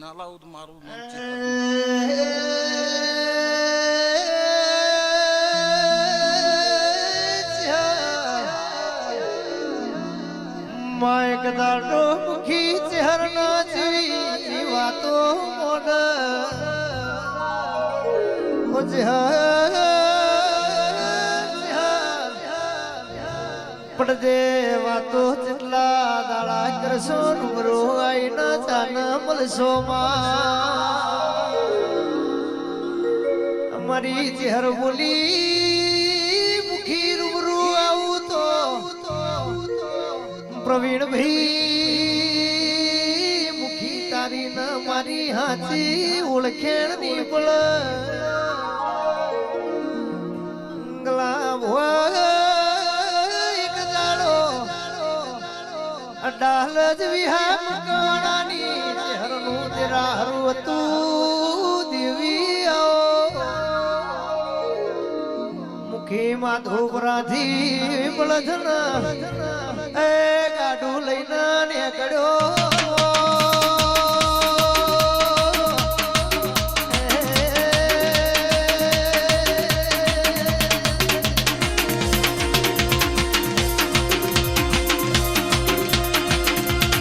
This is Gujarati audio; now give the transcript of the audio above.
ના લાવું મારું નામ છે. માયક દાડો મુખી ચહેરના જેવી વાતો મોડ. ઓ પડદે વાતો જેટલા દાડા કરશો રૂબરો આઈના ચાન મળશો મારી ચહેર બોલી મુખી રૂબરૂ આવું તો પ્રવીણ ભાઈ મુખી તારી ના મારી હાચી ઓળખેણની અડાલ જ વિહા મકવાણાની ચહેરનું તેરા હરું હતું દેવી મુખીમાં ધોબરાથી બળધના એ ગાડું લઈને નીકળ્યો.